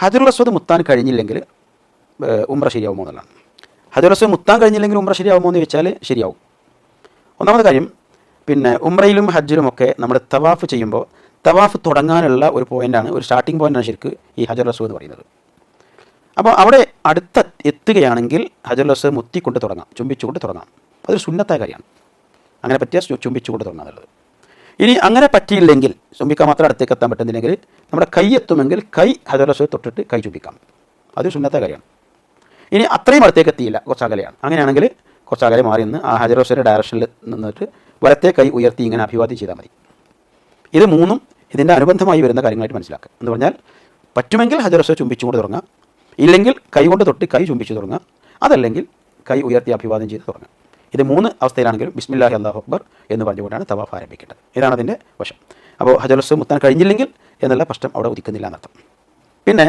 ഹജറുൽ അസ്വദ് മുത്താൻ കഴിഞ്ഞില്ലെങ്കിൽ ഉമ്ര ശരിയാവുമോ എന്നുള്ളതാണ് ഹജറുൽ അസ്വദ് മുത്താൻ കഴിഞ്ഞില്ലെങ്കിൽ ഉമ്ര ശരിയാവുമോ എന്ന് ചോദിച്ചാൽ ശരിയാവും. ഒന്നാമത്തെ കാര്യം പിന്നെ ഉമ്രയിലും ഹജ്ജിലും ഒക്കെ നമ്മൾ തവാഫ് ചെയ്യുമ്പോൾ തവാഫ് തുടങ്ങാനുള്ള ഒരു പോയിന്റാണ് ഒരു സ്റ്റാർട്ടിംഗ് പോയിന്റാണ് ശരിക്ക് ഈ ഹജർ അസ്വദ് പറയുന്നത്. അപ്പോൾ അവിടെ അടുത്ത എത്തുകയാണെങ്കിൽ ഹജർ അസ്വദ് മുത്തിക്കൊണ്ട് തുടങ്ങാം ചുംബിച്ചുകൊണ്ട് തുടങ്ങാം. അതൊരു സുന്നത്തായ കാര്യമാണ്. അങ്ങനെ പറ്റിയ ചുംബിച്ചുകൊണ്ട് തുടങ്ങാം എന്നുള്ളത് ഇനി അങ്ങനെ പറ്റിയില്ലെങ്കിൽ ചുംബിക്കാൻ മാത്രം അടുത്തേക്ക് എത്താൻ പറ്റുന്നില്ലെങ്കിൽ നമ്മുടെ കൈ എത്തുമെങ്കിൽ കൈ ഹജർ തൊട്ടിട്ട് കൈ ചുംബിക്കാം. അത് സുന്നത്തെ കാര്യമാണ്. ഇനി അത്രയും അടുത്തേക്ക് എത്തിയില്ല കുറച്ച് അകലെയാണ് അങ്ങനെയാണെങ്കിൽ കുറച്ച് അകലെ മാറി നിന്ന് ആ ഹജർ ഡയറക്ഷനിൽ നിന്നിട്ട് വലത്തെ കൈ ഉയർത്തി ഇങ്ങനെ അഭിവാദ്യം ചെയ്താൽ മതി. ഇത് മൂന്നും ഇതിന്റെ അനുബന്ധമായി വരുന്ന കാര്യങ്ങളായിട്ട് മനസ്സിലാക്കുക. എന്ന് പറഞ്ഞാൽ പറ്റുമെങ്കിൽ ഹജർ ചുംബിച്ചുകൊണ്ട് തുടങ്ങാം ഇല്ലെങ്കിൽ കൈ കൊണ്ട് തൊട്ട് കൈ ചുംബിച്ച് തുടങ്ങാം അതല്ലെങ്കിൽ കൈ ഉയർത്തി അഭിവാദ്യം ചെയ്ത് തുടങ്ങാം ഇത് മൂന്ന് അവസ്ഥയിലാണെങ്കിലും ബിസ്മില്ലാഹി അള്ളാഹു അക്ബർ എന്ന് പറഞ്ഞുകൊണ്ടാണ് തവാഫ് ആരംഭിക്കേണ്ടത്. ഇതാണ് അതിന്റെ വശം. അപ്പോൾ ഹജറസ് മുത്താൻ കഴിഞ്ഞില്ലെങ്കിൽ എന്നുള്ള പ്രശ്നം അവിടെ ഉദിക്കുന്നില്ല എന്നർത്ഥം. പിന്നെ